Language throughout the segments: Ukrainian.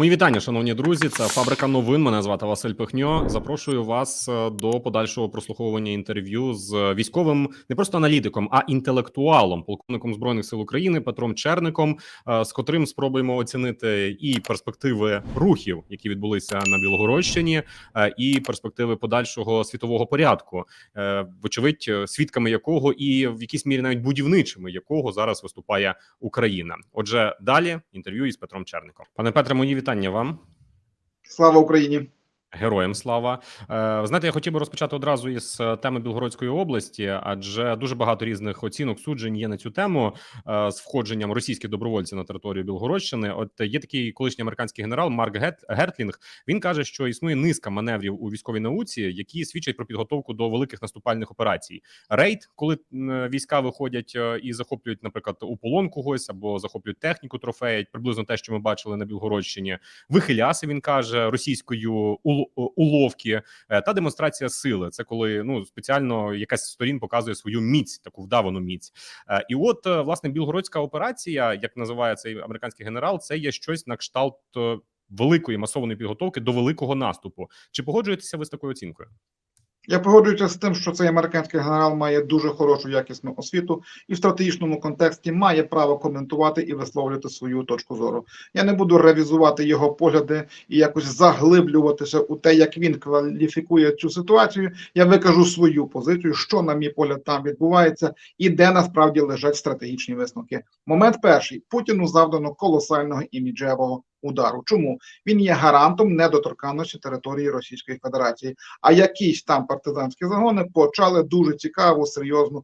Мої вітання, шановні друзі. Це фабрика новин. Мене звати Василь Пихньо. Запрошую вас е, до подальшого прослуховування інтерв'ю з військовим, не просто аналітиком, а інтелектуалом, полковником збройних сил України Петром Черником, е, з котрим спробуємо оцінити і перспективи рухів, які відбулися на Білогородщині, е, і перспективи подальшого світового порядку, вочевидь, свідками якого і в якійсь мірі навіть будівничими якого зараз виступає Україна. Отже, далі інтерв'ю із Петром Черником. Пане Петре, мої вітання вам. Слава Україні! Героям слава Е, знаєте, я хотів би розпочати одразу із е, теми Білгородської області, адже дуже багато різних оцінок суджень є на цю тему е, з входженням російських добровольців на територію Білгородщини. От є такий колишній американський генерал Марк Гертлінг. Він каже, що існує низка маневрів у військовій науці, які свідчать про підготовку до великих наступальних операцій. Рейд, коли війська виходять е, і захоплюють, наприклад, у полон когось або захоплюють техніку, трофеють, приблизно те, що ми бачили на Білгородщині. Вихиляси він каже російською ул- уловки е, та демонстрація сили. Це коли ну спеціально якась сторін показує свою міць, таку вдавану міць. Е, І от е, власне білгородська операція, як називає цей американський генерал, це є щось на кшталт великої масованої підготовки до великого наступу. Чи погоджуєтеся ви з такою оцінкою? Я погоджуюся з тим, що цей американський генерал має дуже хорошу якісну освіту і в стратегічному контексті має право коментувати і висловлювати свою точку зору. Я не буду ревізувати його погляди і якось заглиблюватися у те, як він кваліфікує цю ситуацію. Я викажу свою позицію, що, на мій погляд, там відбувається, і де насправді лежать стратегічні висновки. Момент перший Путіну завдано колосального іміджевого удару. Чому він є гарантом недоторканності території Російської Федерації? А якісь там партизанські загони почали дуже цікаву, серйозну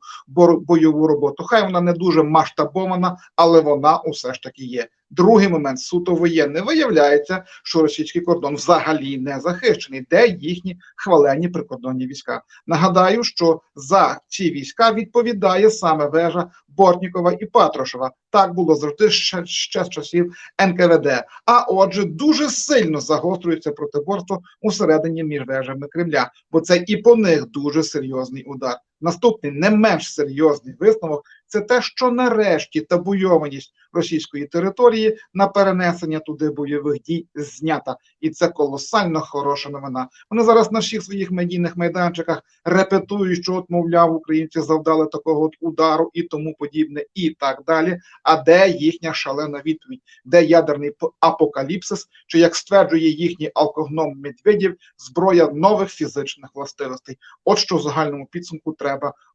бойову роботу. Хай вона не дуже масштабована, але вона усе ж таки є. Другий момент суто воєнний виявляється, що російський кордон взагалі не захищений, де їхні хвалені прикордонні війська. Нагадаю, що за ці війська відповідає саме вежа Бортнікова і Патрушева. Так було завжди ще, ще з часів НКВД. А отже, дуже сильно загострюється протиборство усередині між вежами Кремля, бо це і по них дуже серйозний удар. Наступний не менш серйозний висновок це те, що нарешті табуйованість російської території на перенесення туди бойових дій знята, і це колосально хороша новина. Вони зараз на всіх своїх медійних майданчиках репетують, що от, мовляв, українці завдали такого от удару і тому подібне, і так далі. А де їхня шалена відповідь? Де ядерний апокаліпсис? Чи як стверджує їхній алкогном Медведєв, зброя нових фізичних властивостей? От що в загальному підсумку треба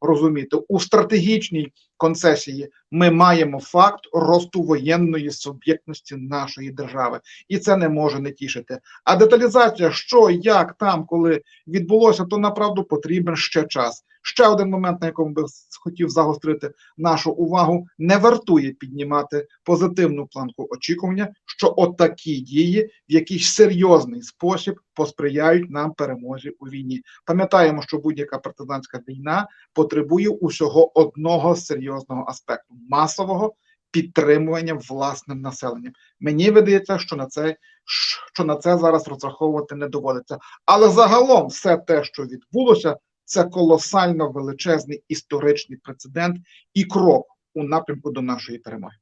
розуміти у стратегічній концесії. Ми маємо факт росту воєнної суб'єктності нашої держави, і це не може не тішити. А деталізація, що як там, коли відбулося, то направду потрібен ще час. Ще один момент, на якому би хотів загострити нашу увагу, не вартує піднімати позитивну планку очікування, що отакі дії в якийсь серйозний спосіб посприяють нам перемозі у війні. Пам'ятаємо, що будь-яка партизанська війна потребує усього одного серйозного аспекту масового підтримування власним населенням. Мені видається, що на це що на це зараз розраховувати не доводиться. Але загалом, все те, що відбулося, це колосально величезний історичний прецедент і крок у напрямку до нашої перемоги.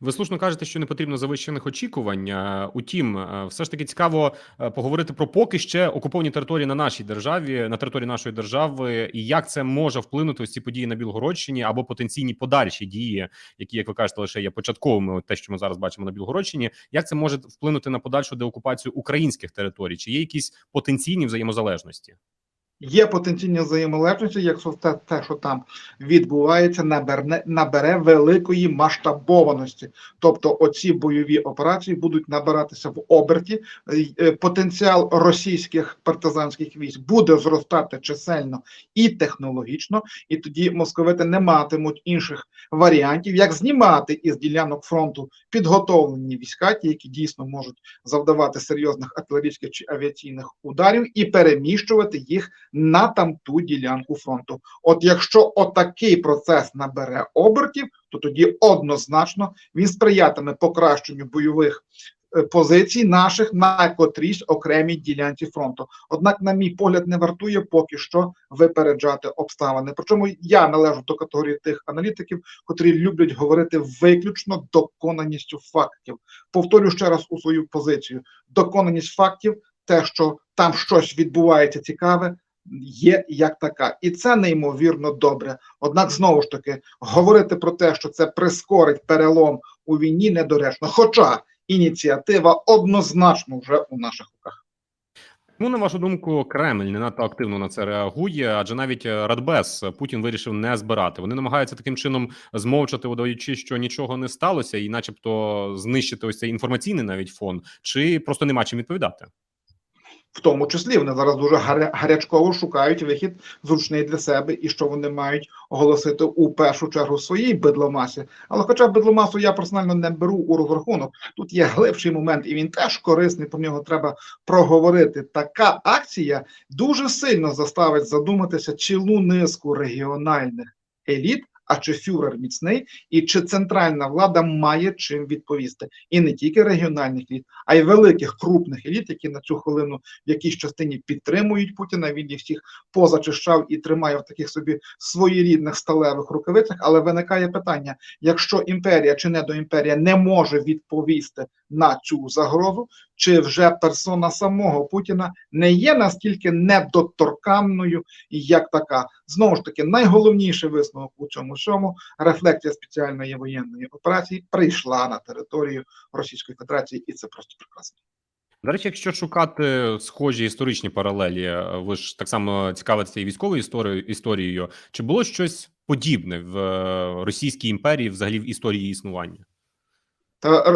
Ви слушно кажете, що не потрібно завищених очікувань. Е, Утім, е, все ж таки цікаво е, поговорити про поки ще окуповані території на нашій державі, на території нашої держави, і як це може вплинути ось ці події на Білгородщині або потенційні подальші дії, які, як ви кажете, лише є початковими. Те, що ми зараз бачимо на Білгородщині, як це може вплинути на подальшу деокупацію українських територій? Чи є якісь потенційні взаємозалежності? Є потенційні взаємолежності, якщо те, те, що там відбувається, наберне, набере великої масштабованості. Тобто, оці бойові операції будуть набиратися в оберті. Е, е, Потенціал російських партизанських військ буде зростати чисельно і технологічно, і тоді московити не матимуть інших варіантів, як знімати із ділянок фронту підготовлені війська, ті, які дійсно можуть завдавати серйозних артилерійських чи авіаційних ударів, і переміщувати їх на там ту ділянку фронту. От якщо отакий процес набере обертів, то тоді однозначно він сприятиме покращенню бойових е, позицій наших на котрійсь окремій ділянці фронту. Однак, на мій погляд, не вартує поки що випереджати обставини. Причому я належу до категорії тих аналітиків, котрі люблять говорити виключно доконаністю фактів. Повторю ще раз у свою позицію: доконаність фактів, те, що там щось відбувається цікаве. Є як така, і це неймовірно добре. Однак, знову ж таки, говорити про те, що це прискорить перелом у війні, недоречно. Хоча ініціатива однозначно вже у наших руках. Ну, на вашу думку, Кремль не надто активно на це реагує, адже навіть е, Радбез Путін вирішив не збирати. Вони намагаються таким чином змовчати, видаючи, що нічого не сталося, і, начебто, знищити ось цей інформаційний навіть фон, чи просто нема чим відповідати. В тому числі вони зараз дуже гаря- гарячково шукають вихід зручний для себе і що вони мають оголосити у першу чергу своїй бедломасі. Але хоча бедломасу я персонально не беру у розрахунок. Тут є глибший момент, і він теж корисний. Про нього треба проговорити. Така акція дуже сильно заставить задуматися цілу низку регіональних еліт. А чи фюрер міцний, і чи центральна влада має чим відповісти, і не тільки регіональних еліт, а й великих крупних еліт, які на цю хвилину в якійсь частині підтримують Путіна. Він їх всіх позачищав і тримає в таких собі своєрідних сталевих рукавицях. Але виникає питання: якщо імперія чи недоімперія не може відповісти на цю загрозу, чи вже персона самого Путіна не є настільки недоторканною, як така, знову ж таки, найголовніший висновок у цьому всьому рефлексія спеціальної воєнної операції прийшла на територію Російської Федерації, і це просто прекрасно. До речі, якщо шукати схожі історичні паралелі, е, ви ж так само цікавитеся і військовою історією історією. Чи було щось подібне в е, Російській імперії, взагалі в історії існування?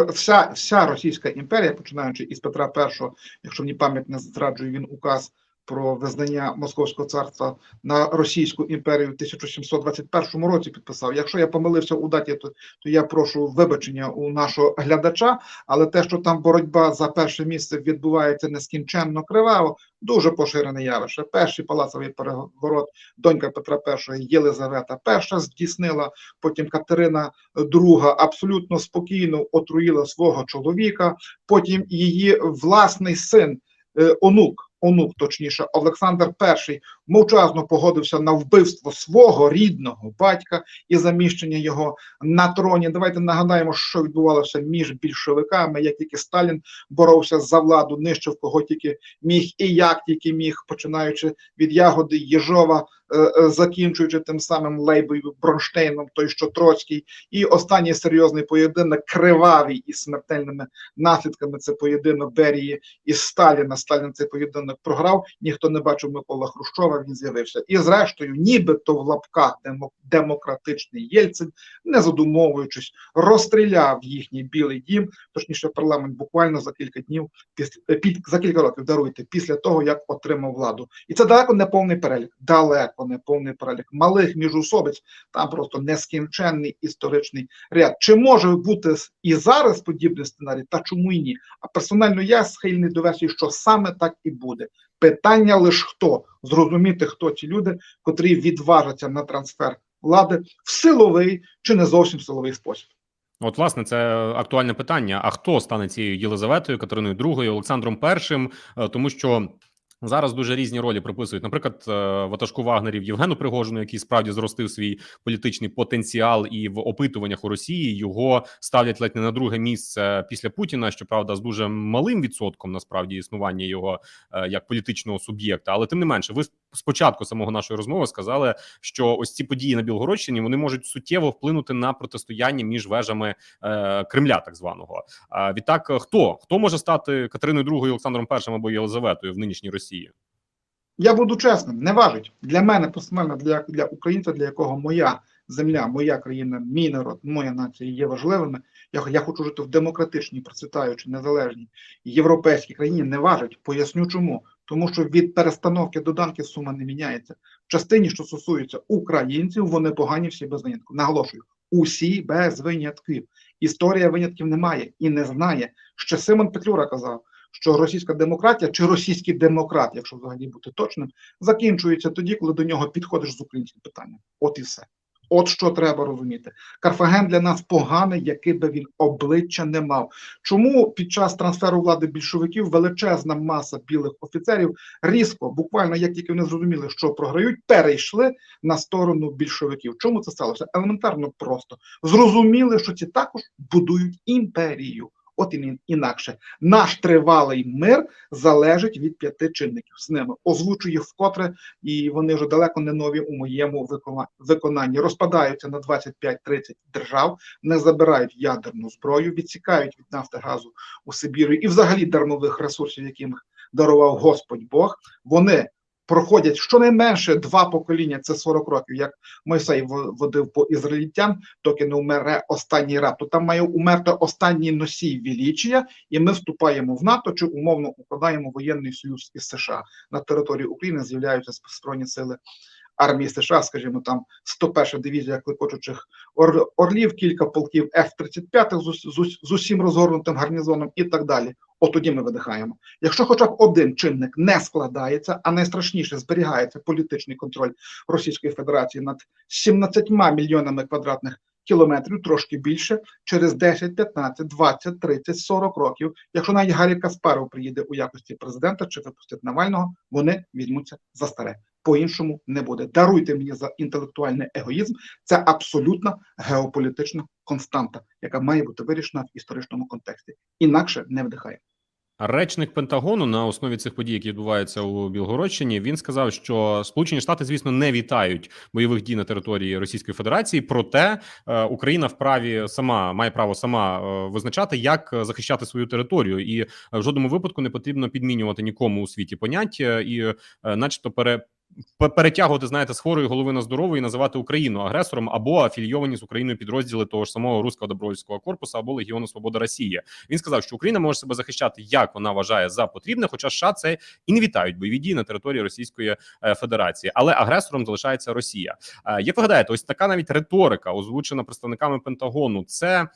Вся, вся Російська імперія, починаючи із Петра І, якщо мені пам'ять не зраджує, він указ про визнання Московського царства на Російську імперію в 1721 році підписав. Якщо я помилився у даті, то, то я прошу вибачення у нашого глядача, але те, що там боротьба за перше місце відбувається нескінченно криваво, дуже поширене явище. Перший палацовий переворот, донька Петра І Єлизавета І здійснила, потім Катерина II абсолютно спокійно отруїла свого чоловіка, потім її власний син, е, онук, онук, точніше, Олександр І мовчазно погодився на вбивство свого рідного батька і заміщення його на троні. Давайте нагадаємо, що відбувалося між більшовиками, як тільки Сталін боровся за владу, нищив кого тільки міг і як тільки міг, починаючи від ягоди Єжова, е, е, закінчуючи тим самим Лейбою Бронштейном, той що Троцький, і останній серйозний поєдинок, кривавий із смертельними наслідками. Це поєдинок Берії і Сталіна. Сталін цей поєдинок програв. Ніхто не бачив Микола Хрущова. Він з'явився. І зрештою, нібито в лапках демо- демократичний Єльцин, не задумовуючись, розстріляв їхній білий дім. Точніше, парламент буквально за кілька днів після е, за кілька років даруйте після того, як отримав владу. І це далеко не повний перелік. Далеко не повний перелік малих міжусобиць. Там просто нескінченний історичний ряд. Чи може бути і зараз подібний сценарій? Та чому і ні? А персонально я схильний до версії, що саме так і буде. Питання лише хто зрозуміти, хто ті люди, котрі відважаться на трансфер влади в силовий чи не зовсім силовий спосіб. От, власне, це актуальне питання. А хто стане цією Єлизаветою, Катериною II, Олександром І? Е, Тому що зараз дуже різні ролі приписують. Наприклад, е, ватажку Вагнерів Євгену Пригожину, який справді зростив свій політичний потенціал, і в опитуваннях у Росії його ставлять ледь не на друге місце після Путіна. Щоправда, з дуже малим відсотком насправді існування його е, як політичного суб'єкта. Але тим не менше, ви спочатку самого нашої розмови сказали, що ось ці події на Білгородщині вони можуть суттєво вплинути на протистояння між вежами е, Кремля, так званого. А відтак, хто хто може стати Катериною II, Олександром І або Єлизаветою в нинішній Росії? Я буду чесним, не важить для мене персонально, для, для українця, для якого моя земля, моя країна, мій народ, моя нація є важливими. Я, я хочу жити в демократичній, процвітаючій, незалежній європейській країні. Не важить. Поясню чому. Тому що від перестановки доданки сума не міняється. В частині, що стосується українців, вони погані всі без винятку. Наголошую, усі без винятків. Історія винятків немає і не знає. Ще Симон Петлюра казав, що російська демократія чи російський демократ, якщо взагалі бути точним, закінчується тоді, коли до нього підходиш з українським питанням. От і все. От що треба розуміти. Карфаген для нас поганий, який би він обличчя не мав. Чому під час трансферу влади більшовиків величезна маса білих офіцерів різко, буквально як тільки вони зрозуміли, що програють, перейшли на сторону більшовиків? Чому це сталося? Елементарно просто зрозуміли, що ці також будують імперію. От інакше, наш тривалий мир залежить від п'яти чинників. З ними озвучую їх вкотре, і вони вже далеко не нові у моєму викона- виконанні. Розпадаються на 25-30 держав, не забирають ядерну зброю, відсікають від нафти газу у Сибірі і взагалі дармових ресурсів, яким дарував Господь Бог. Вони проходять щонайменше два покоління, це 40 років, як Мойсей водив по ізраїльтян, доки не умере останній раб. То там має умерти останній носій вілічія, і ми вступаємо в НАТО чи умовно укладаємо воєнний союз із США. На території України з'являються збройні сили армії США, скажімо, там 101 дивізія клекочучих ор- орлів, кілька полків F-35 з, з, ус- з усім розгорнутим гарнізоном і так далі. От тоді ми видихаємо. Якщо хоча б один чинник не складається, а найстрашніше зберігається політичний контроль Російської Федерації над 17 мільйонами квадратних кілометрів, трошки більше, через 10, 15, 20, 30, 40 років, якщо навіть Гаррі Каспаров приїде у якості президента чи випустить Навального, вони візьмуться за старе. По-іншому не буде. Даруйте мені за інтелектуальний егоїзм. Це абсолютна геополітична константа, яка має бути вирішена в історичному контексті. Інакше не вдихає. Речник Пентагону на основі цих подій, які відбуваються у Білгородщині, він сказав, що Сполучені Штати, звісно, не вітають бойових дій на території Російської Федерації. Проте е, Україна вправі сама має право сама е, визначати, як захищати свою територію, і в жодному випадку не потрібно підмінювати нікому у світі поняття і, е, начебто, пере. Пе- Перетягувати, знаєте, з хворої голови на здорову і називати Україну агресором або афільйовані з Україною підрозділи того ж самого руського добровольського корпусу або Легіону Свобода Росії. Він сказав, що Україна може себе захищати як вона вважає за потрібне, хоча США це і не вітають бойові дії на території Російської е, Федерації, але агресором залишається Росія. Е, Як ви гадаєте, ось така навіть риторика, озвучена представниками Пентагону, це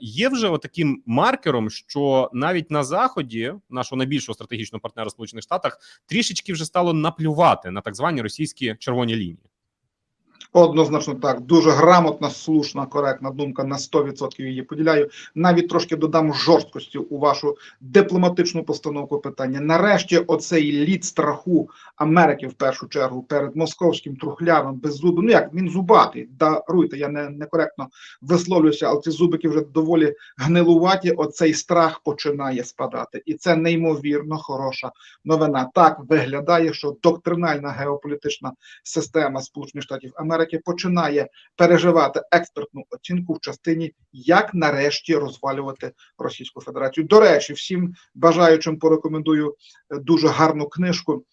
є вже таким маркером, що навіть на заході нашого найбільшого стратегічного партнера Сполучених Штатах трішечки вже стало наплювати на так звані російські червоні лінії. Однозначно так, дуже грамотна, слушна, коректна думка на 100% її поділяю. Навіть трошки додам жорсткості у вашу дипломатичну постановку питання. Нарешті, оцей лід страху Америки в першу чергу перед московським трухлявим беззубим. Ну як він зубатий, даруйте, я не некоректно висловлююся, але ці зубики вже доволі гнилуваті. Оцей страх починає спадати, і це неймовірно хороша новина. Так виглядає, що доктринальна геополітична система Сполучених Штатів Америки починає переживати експертну оцінку в частині, як нарешті розвалювати Російську Федерацію. До речі, всім бажаючим порекомендую е, дуже гарну книжку,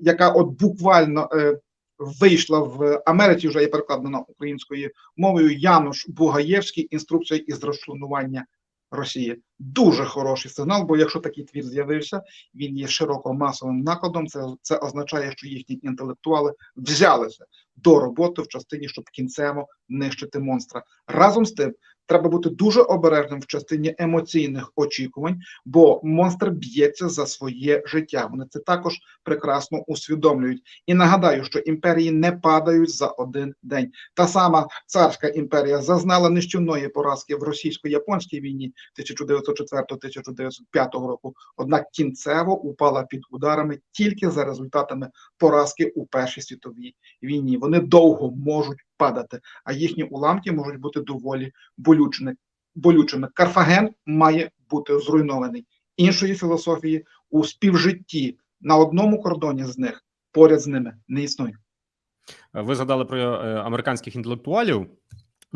яка от буквально е, вийшла в Америці, вже є перекладена українською мовою. Януш Бугаєвський інструкція із розчленування Росії. Дуже хороший сигнал, бо якщо такий твір з'явився, він є широко масовим накладом. Це, це означає, що їхні інтелектуали взялися до роботи в частині, щоб кінцево нищити монстра. Разом з тим, треба бути дуже обережним в частині емоційних очікувань, бо монстр б'ється за своє життя. Вони це також прекрасно усвідомлюють. І нагадаю, що імперії не падають за один день. Та сама царська імперія зазнала нищівної поразки в російсько-японській війні 1904-1905 року. Однак кінцево упала під ударами тільки за результатами поразки у Першій світовій війні. Вони довго можуть падати, а їхні уламки можуть бути доволі болючими. болючими. Карфаген має бути зруйнований. Іншої філософії у співжитті на одному кордоні з них поряд з ними не існує. Ви згадали про е, американських інтелектуалів.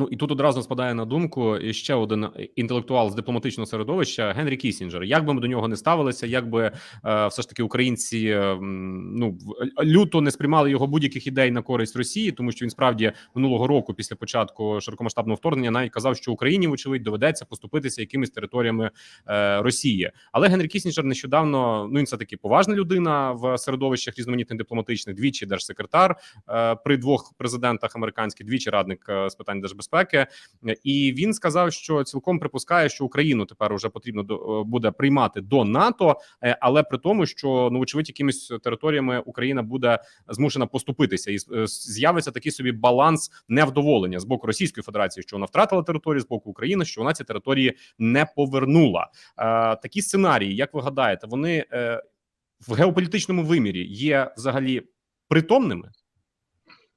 Ну і тут одразу спадає на думку ще один інтелектуал з дипломатичного середовища Генрі Кісінджер. Як би ми до нього не ставилися, як би е, все ж таки українці е, ну в- люто не сприймали його будь-яких ідей на користь Росії, тому що він справді минулого року, після початку широкомасштабного вторгнення, навіть казав, що Україні вочевидь доведеться поступитися якимись територіями е, Росії. Але Генрі Кісінджер нещодавно ну він все таки поважна людина в середовищах різноманітних дипломатичних, двічі держсекретар е, при двох президентах американських, двічі радник е, з питань держбезпеки. Безпеки, і він сказав, що цілком припускає, що Україну тепер вже потрібно до буде приймати до НАТО, е, але при тому, що ну очевидь, якимись територіями Україна буде змушена поступитися, і е, з'явиться такий собі баланс невдоволення з боку Російської Федерації, що вона втратила територію з боку України, що вона ці території не повернула. Е, Такі сценарії, як ви гадаєте, вони е, в геополітичному вимірі є взагалі притомними?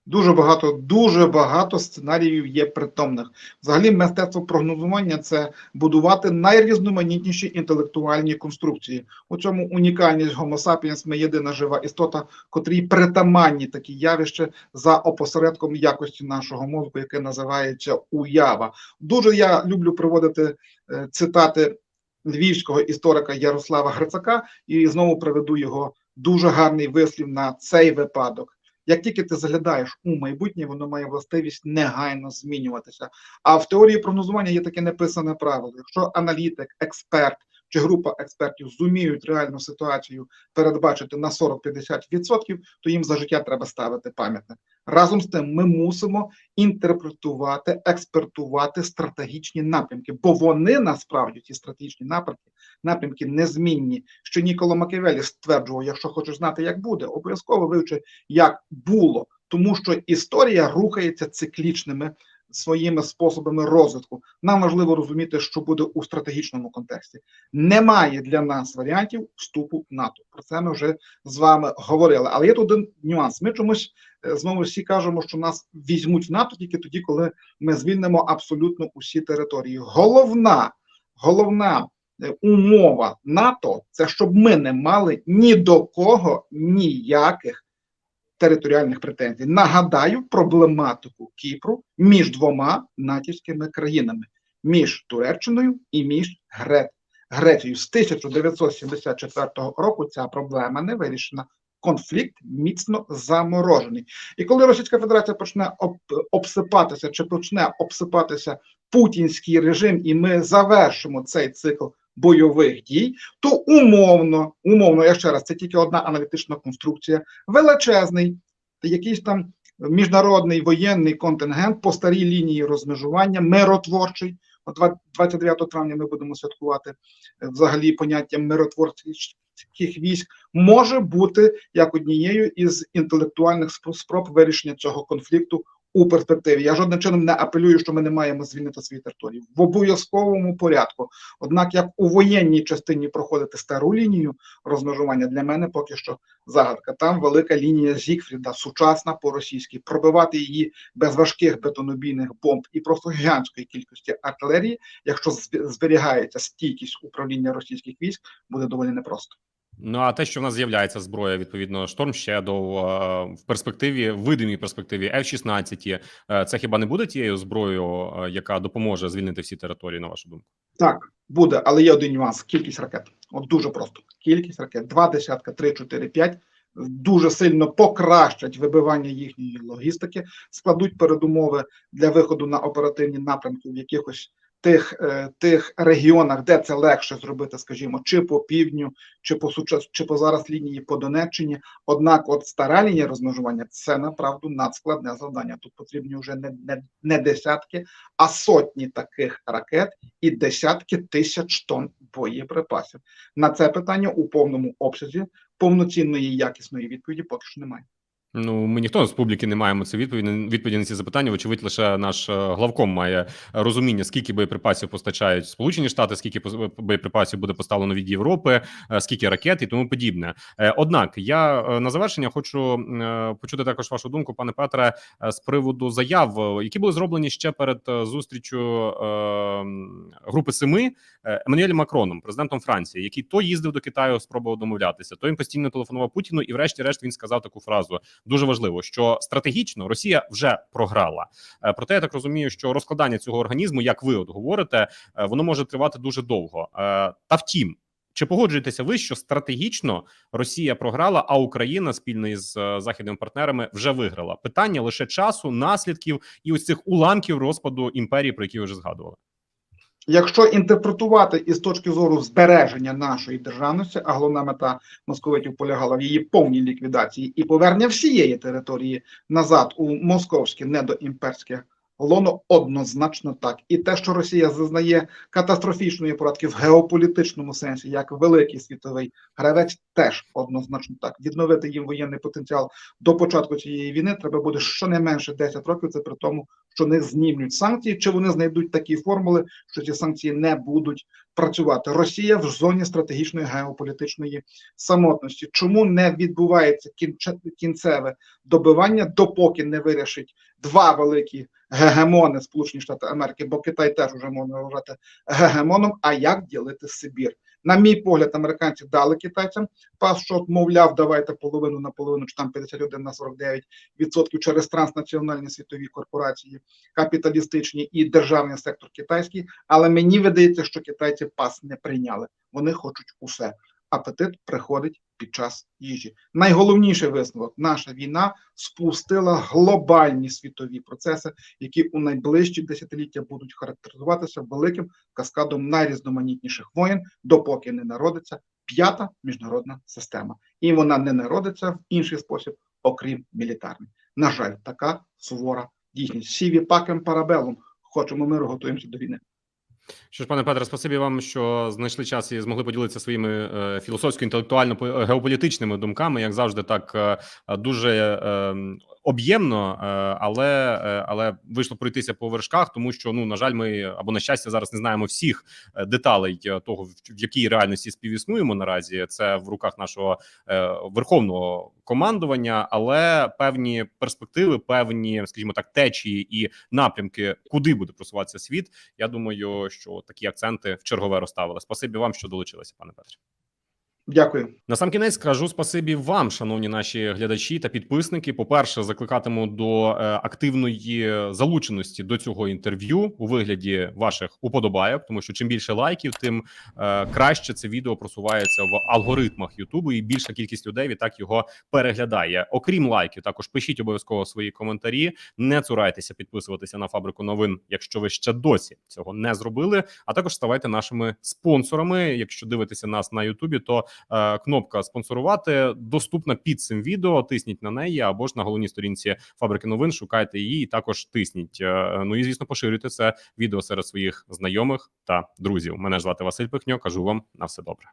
Дуже багато, дуже багато сценаріїв є притомних. Взагалі, мистецтво прогнозування це будувати найрізноманітніші інтелектуальні конструкції. У цьому унікальність Homo sapiens, ми єдина жива істота, котрій притаманні такі явища за опосередком якості нашого мозку, яке називається уява. Дуже я люблю приводити е, цитати львівського історика Ярослава Грицака, і знову приведу його дуже гарний вислів на цей випадок. Як тільки ти заглядаєш у майбутнє, воно має властивість негайно змінюватися. А в теорії прогнозування є таке неписане правило: якщо аналітик, експерт чи група експертів зуміють реальну ситуацію передбачити на 40-50%, то їм за життя треба ставити пам'ятник. Разом з тим, ми мусимо інтерпретувати, експертувати стратегічні напрямки, бо вони насправді ці стратегічні напрямки, напрямки незмінні. Що Ніколо Макіавелі стверджував, якщо хочеш знати, як буде, обов'язково вивчи, як було, тому що історія рухається циклічними своїми способами розвитку. Нам важливо розуміти, що буде у стратегічному контексті. Немає для нас варіантів вступу в НАТО. Про це ми вже з вами говорили. Але є тут один нюанс. Ми чомусь е, знову всі кажемо, що нас візьмуть в НАТО тільки тоді, коли ми звільнимо абсолютно усі території. Головна, головна е, умова НАТО це щоб ми не мали ні до кого ніяких територіальних претензій. Нагадаю проблематику Кіпру між двома натівськими країнами: між Туреччиною і між Гре... Грецією. З 1974 року ця проблема не вирішена. Конфлікт міцно заморожений. І коли Російська Федерація почне обсипатися чи почне обсипатися путінський режим, і ми завершимо цей цикл бойових дій, то умовно, умовно, я ще раз, це тільки одна аналітична конструкція, величезний, якийсь там міжнародний воєнний контингент по старій лінії розмежування, миротворчий. От 29 травня ми будемо святкувати е, взагалі поняття миротворчих військ, може бути як однією із інтелектуальних спроб вирішення цього конфлікту у перспективі. Я жодним чином не апелюю, що ми не маємо звільнити свої території в обов'язковому порядку. Однак, як у воєнній частині проходити стару лінію розмежування, для мене поки що загадка. Там велика лінія Зігфріда, сучасна по-російськи, пробивати її без важких бетонобійних бомб і просто гігантської кількості артилерії, якщо зберігається стійкість управління російських військ, буде доволі непросто. Ну а те, що в нас з'являється зброя, відповідно, Storm Shadow, е, в перспективі, видимій перспективі F-16, е, це хіба не буде тією зброєю, е, яка допоможе звільнити всі території, на вашу думку? Так, буде, але є один нюанс: кількість ракет. От дуже просто. Кількість ракет, два десятка, три, чотири, п'ять. Дуже сильно покращать вибивання їхньої логістики, складуть передумови для виходу на оперативні напрямки в якихось тих е, тих регіонах, де це легше зробити, скажімо, чи по півдню, чи по сучас, чи по зараз лінії по Донеччині. Однак, от стара лінія розмежування це направду надскладне завдання. Тут потрібні вже не, не, не десятки, а сотні таких ракет і десятки тисяч тонн боєприпасів. На це питання у повному обсязі повноцінної якісної відповіді поки що немає. Ну, ми ніхто з публіки не маємо це відповіді відповіді на ці запитання. Вочевидь, лише наш е, главком має розуміння, скільки боєприпасів постачають Сполучені Штати, скільки боєприпасів буде поставлено від Європи, е, скільки ракет і тому подібне. Е, однак я на завершення хочу почути також вашу думку, пане Петре, з приводу заяв, які були зроблені ще перед зустрічю групи семи Еммануелем Макроном, президентом Франції, який то їздив до Китаю, спробував домовлятися, то він постійно телефонував Путіну, і, врешті-решт, він сказав таку фразу дуже важливо, що стратегічно Росія вже програла. Е, проте я так розумію, що розкладання цього організму, як ви от говорите, е, воно може тривати дуже довго. Е, та втім. Чи погоджуєтеся ви, що стратегічно Росія програла, а Україна спільно із західними партнерами вже виграла? Питання лише часу, наслідків і ось цих уламків розпаду імперії, про які ви вже згадували. Якщо інтерпретувати із точки зору збереження нашої державності, а головна мета московитів полягала в її повній ліквідації і повернення всієї території назад у московське недоімперське Лоно однозначно так. І те, що Росія зазнає катастрофічної поразки в геополітичному сенсі, як великий світовий гравець, теж однозначно так. Відновити їм воєнний потенціал до початку цієї війни треба буде щонайменше 10 років. Це при тому, що не знімлють санкції, чи вони знайдуть такі формули, що ці санкції не будуть працювати. Росія в зоні стратегічної геополітичної самотності. Чому не відбувається кінцеве добивання, допоки не вирішить два великі гегемони Сполучені Штати Америки, бо Китай теж уже можна вважати гегемоном. А як ділити Сибір? На мій погляд, американці дали китайцям пас, що мовляв, давайте половину на половину, чи там 51 на 49 відсотків через транснаціональні світові корпорації, капіталістичні і державний сектор китайський. Але мені видається, що китайці пас не прийняли. Вони хочуть усе. Апетит приходить під час їжі. Найголовніший висновок: наша війна спустила глобальні світові процеси, які у найближчі десятиліття будуть характеризуватися великим каскадом найрізноманітніших воєн, допоки не народиться п'ята міжнародна система, і вона не народиться в інший спосіб, окрім мілітарний. На жаль, така сувора дійсність. Сіві пакем парабелом. Хочемо миру, готуємося до війни. Що ж, пане Петре, спасибі вам, що знайшли час і змогли поділитися своїми е, філософсько інтелектуально геополітичними думками, як завжди, так е, дуже е, об'ємно, але але вийшло пройтися по вершках, тому що ну на жаль, ми або на щастя зараз не знаємо всіх деталей того, в, якій реальності співіснуємо наразі. Це в руках нашого верховного командування, але певні перспективи, певні, скажімо так, течії і напрямки, куди буде просуватися світ. Я думаю, що такі акценти в чергове розставили. Спасибі вам, що долучилися, пане Петре. Дякую. На сам кінець скажу спасибі вам, шановні наші глядачі та підписники. По перше, закликатиму до е, активної залученості до цього інтерв'ю у вигляді ваших уподобайок, тому що чим більше лайків, тим е, краще це відео просувається в алгоритмах Ютубу, і більша кількість людей відтак його переглядає. Окрім лайків, також пишіть обов'язково свої коментарі. Не цурайтеся підписуватися на фабрику новин, якщо ви ще досі цього не зробили. А також ставайте нашими спонсорами. Якщо дивитеся нас на Ютубі, то кнопка спонсорувати доступна під цим відео. Тисніть на неї або ж на головній сторінці фабрики новин. Шукайте її і також тисніть. Е, ну і звісно, поширюйте це відео серед своїх знайомих та друзів. Мене звати Василь Пихньо. Кажу вам на все добре.